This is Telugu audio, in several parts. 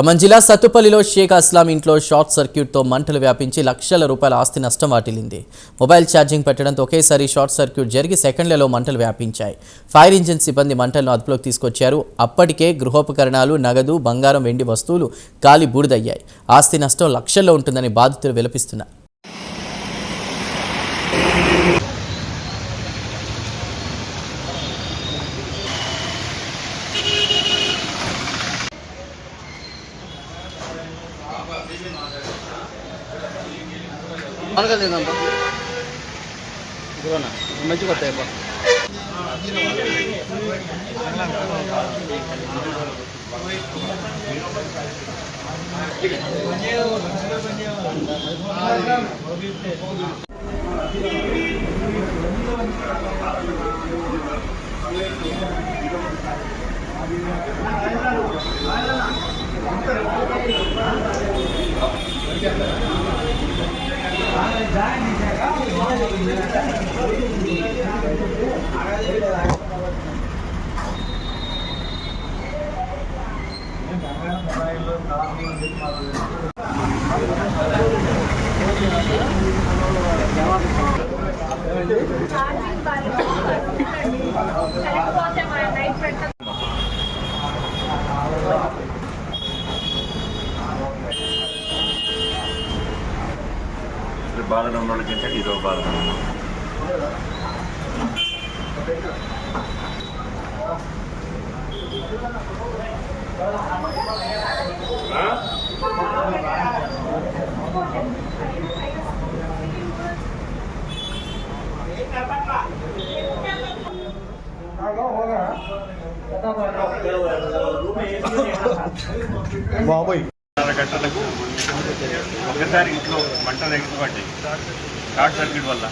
ఖమ్మం జిల్లా సత్తుపల్లిలో షేక్ అస్లాం ఇంట్లో షార్ట్ సర్క్యూట్తో మంటలు వ్యాపించి లక్షల రూపాయల ఆస్తి నష్టం వాటిల్లింది. మొబైల్ ఛార్జింగ్ పెట్టడంతో ఒకేసారి షార్ట్ సర్క్యూట్ జరిగి సెకండ్లలో మంటలు వ్యాపించాయి. ఫైర్ ఇంజిన్ సిబ్బంది మంటలను అదుపులోకి తీసుకొచ్చారు. అప్పటికే గృహోపకరణాలు నగదు బంగారం వెండి వస్తువులు కాలి బూడిదయ్యాయి. ఆస్తి నష్టం లక్షల్లో ఉంటుందని బాధితులు విలపిస్తున్నారు. అనగలేదమ్మా ఇదిగోనా మంచిగా వస్తాయప్ప ఛార్జింగ్ బాగా కరెంట్ పోతే మన బాధలో ఉన్న వాళ్ళకి ఏంటంటే ఇదో బాధ. బాబాయ్. ఆరు గంటలకు ఒకసారి ఇంట్లో మంటలు ఎగిసిపడ్డాయి షార్ట్ సర్క్యూట్ వల్ల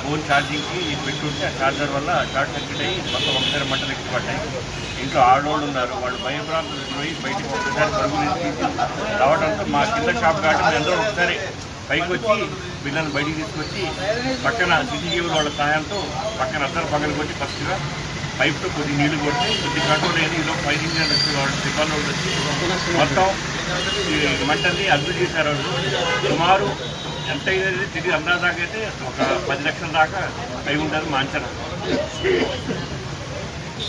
ఫోన్ ఛార్జింగ్కి పెట్టుంటే ఆ ఛార్జర్ వల్ల షార్ట్ సర్క్యూట్ అయ్యి మొత్తం ఒకసారి మంటలు ఎగిసిపడ్డాయి ఇంట్లో ఆడవాళ్ళు ఉన్నారు వాళ్ళు భయప్రాంతం పోయి బయటకు ఒకసారి పరుగులు రావడంతో మా కింద షాప్ కావడం అందరూ ఒకసారి పైకి వచ్చి పిల్లల్ని బయటికి తీసుకొచ్చి పక్కన సిటీజీవుల వాళ్ళ సహాయంతో పక్కన అద్దరు పక్కన కొట్టి ఫస్ట్గా పైప్తో కొద్ది నీళ్ళు కొట్టి కొద్ది కంట్రోల్ అయ్యింది ఈలో ఫైర్ ఇంజిన్ వచ్చి వాళ్ళు సిబ్బంది వచ్చి మొత్తం మంటల్ని అభివృద్ధి చేశారు. సుమారు ఎంత అయింది తిరిగి అందాజాగా అయితే ఒక పది లక్షల దాకా అయి ఉంటుంది మా అంచనా.